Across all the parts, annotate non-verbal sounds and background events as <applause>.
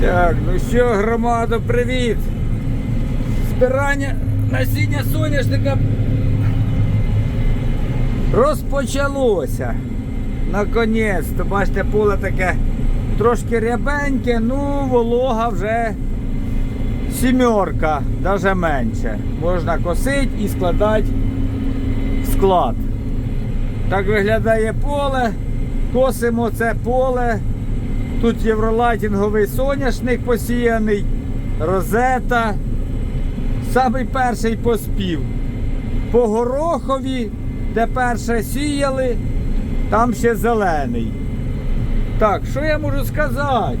Так, ну що, громада, привіт! Збирання насіння соняшника розпочалося. Наконець-то, бачите, поле таке трошки рябеньке, ну волога вже сімерка, навіть менше. Можна косити і складати в склад. Так виглядає поле. Косимо це поле. Тут євролайтінговий соняшник посіяний, розета. Самий перший поспів. По горохові, де перше сіяли, там ще зелений. Так, що я можу сказати?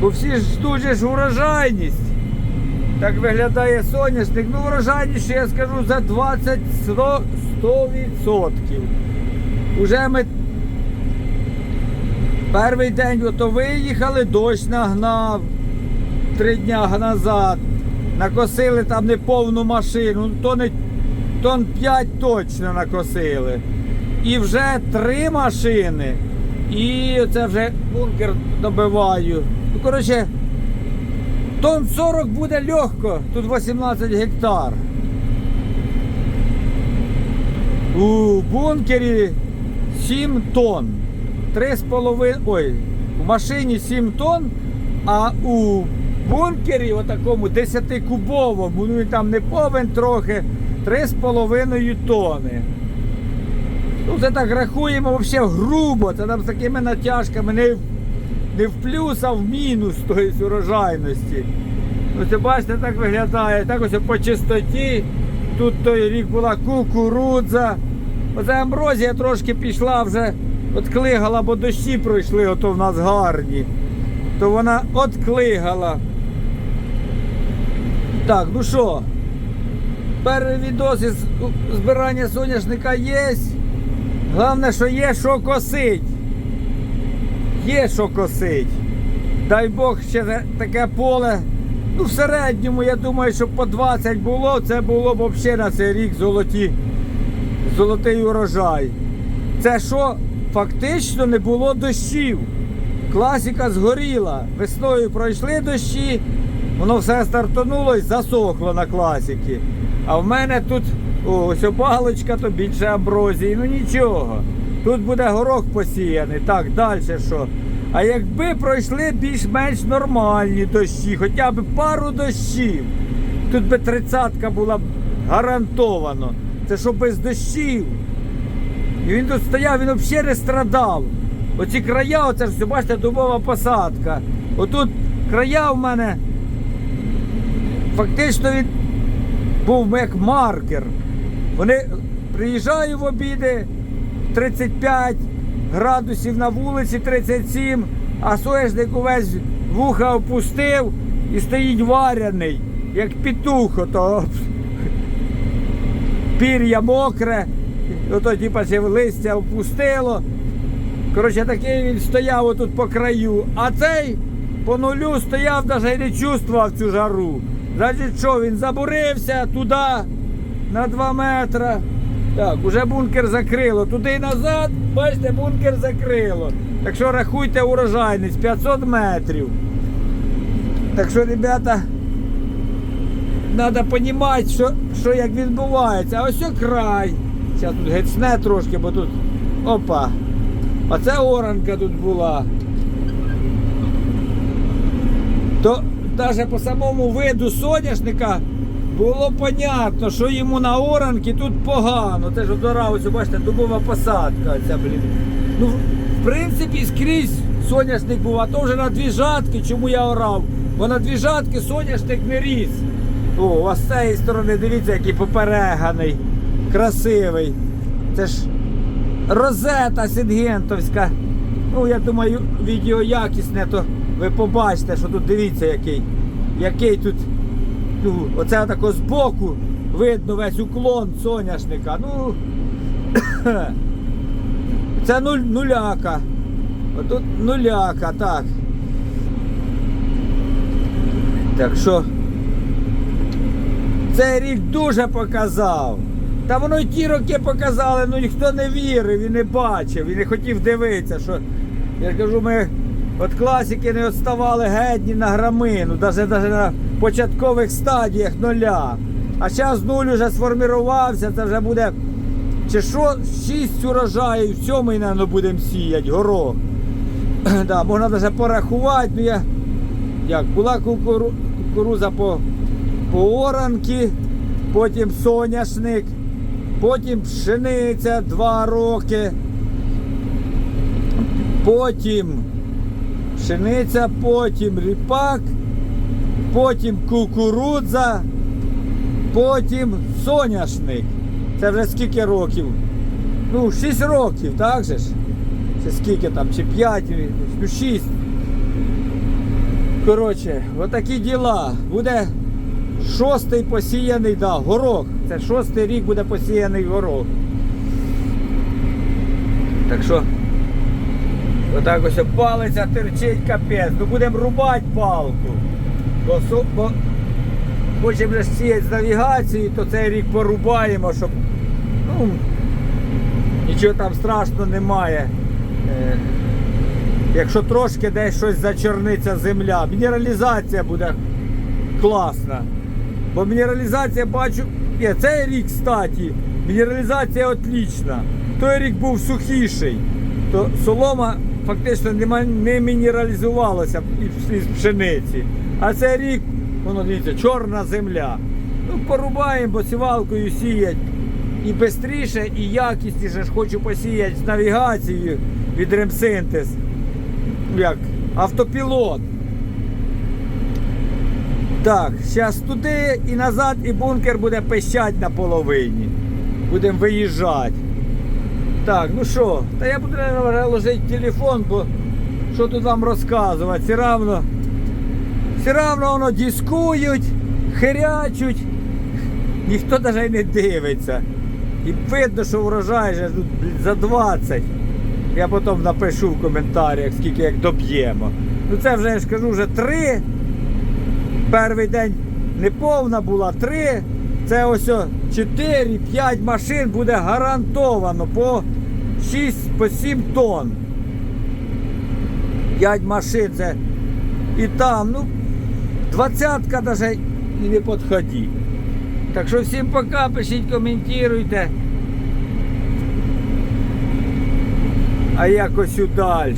Бо всі ж ждуть же ж урожайність. Так виглядає соняшник. Ну, урожайність, я скажу, за 20 100%. 100%. Уже ми Перший день ото виїхали, дощ нагнав три дня назад. Накосили там не повну машину, ну, то не тон 5 точно накосили. І вже три машини. І це вже бункер добиваю. Ну, коротше, тон 40 буде легко, тут 18 гектар. У бункері 7 тонн. 3,5, ой, в машині 7 тонн, а у бункері, отакому 10-кубовому, ну він там не повен трохи, 3,5 тонни. Ну, це так рахуємо взагалі грубо, це там з такими натяжками не, в- не в плюс, а в мінус тобто, урожайності. Ну, це бачите, так виглядає. Так ось по чистоті. Тут той рік була кукурудза. Оце амброзія трошки пішла вже, отклигала, бо дощі пройшли, ото в нас гарні. То вона отклигала. Так, ну що, перший відос із збирання соняшника є. Головне, що є що косить. Є що косить. Дай Бог ще таке поле. Ну, в середньому, я думаю, щоб по 20 було, це було б взагалі на цей рік золоті, золотий урожай. Це що фактично не було дощів. Класіка згоріла. Весною пройшли дощі, воно все стартануло і засохло на класіки. А в мене тут ось балочка, то більше амброзії. Ну нічого. Тут буде горох посіяний. Так, далі що? А якби пройшли більш-менш нормальні дощі, хоча б пару дощів, тут би тридцятка була гарантовано. Це що без дощів. І він тут стояв, він взагалі не страдав. Оці края, оце ж все, бачите, дубова посадка. Отут края в мене фактично він був як маркер. Вони приїжджаю в обіди 35 градусів на вулиці 37, а соняшник увесь вуха опустив і стоїть варяний, як петух ото. Пір'я мокре, ото типа листя опустило. Коротше, такий він стояв отут по краю, а цей по нулю стояв, навіть не чувствував цю жару. Значить, що він забурився туди на 2 метри. Так, уже бункер закрило. Туди і назад, бачите, бункер закрило. Так що рахуйте урожайність 500 метрів. Так що, ребята, треба розуміти, що, що як відбувається. А ось край. Зараз тут гецне трошки, бо тут. Опа. Оце оранка тут була. То навіть по самому виду соняшника було понятно, що йому на оранки тут погано. Це ж одора, ось бачите, дубова посадка. Ця, блін. Ну, в принципі, скрізь соняшник був, а то вже на дві жатки, чому я орав. Бо на дві жатки соняшник не ріс. О, а з цієї сторони, дивіться, який попереганий, красивий. Це ж Розета Сінгентовська. Ну, я думаю, відео якісне, то ви побачите, що тут дивіться, який. Який тут. Ну, оце тако збоку видно весь уклон соняшника. Ну. <coughs> Це нуль, нуляка. Отут нуляка, так. Так що. Цей рік дуже показав. Та воно й ті роки показали, ну ніхто не вірив і не бачив, і не хотів дивитися, що я кажу, ми От класики не відставали геть ні на грамину, навіть, на початкових стадіях нуля. А зараз нуль вже сформірувався, це вже буде чи що, 6 урожаїв, сьомий, мабуть, будемо сіяти, горох. <clears throat> да, можна навіть порахувати, ну я як була кукуру, кукуруза по, по оранки, потім соняшник, потім пшениця 2 роки, потім пшениця, потім ріпак, потім кукурудза, потім соняшник. Це вже скільки років? Ну, 6 років, так же ж? Чи скільки там, чи 5, ну 6. Коротше, отакі діла. Буде шостий посіяний, да, горох. Це шостий рік буде посіяний горох. Так що, отак ось палиця терчить капець. Ну будемо рубати палку. Бо, бо хочемо сіяти з навігації, то цей рік порубаємо, щоб ну, нічого там страшного немає. Е, Якщо трошки десь щось зачорниться земля, мінералізація буде класна. Бо мінералізація бачу, ні, цей рік, кстати, мінералізація отлічна. Той рік був сухіший, то солома фактично не мінералізувалася із- із пшениці. А цей рік, воно дивіться, чорна земля. Ну, порубаємо, бо сівалкою сіять. І швидше, і якісніше ж хочу посіяти з навігацією від ремсинтез. Як автопілот. Так, зараз туди і назад, і бункер буде пищать на половині. Будемо виїжджати. Так, ну що, та я буду ложити телефон, бо що тут вам розказувати? Все равно, все равно воно дискують, хирячуть, ніхто навіть не дивиться. І видно, що врожай же за 20. Я потім напишу в коментарях, скільки як доб'ємо. Ну це вже я ж кажу, вже три. Перший день не повна була, три. Це ось 4-5 машин буде гарантовано по 6 по 7 тонн. 5 машин це і там, ну, двадцятка навіть і не підходить. Так що всім пока, пишіть, коментуйте. А якось далі.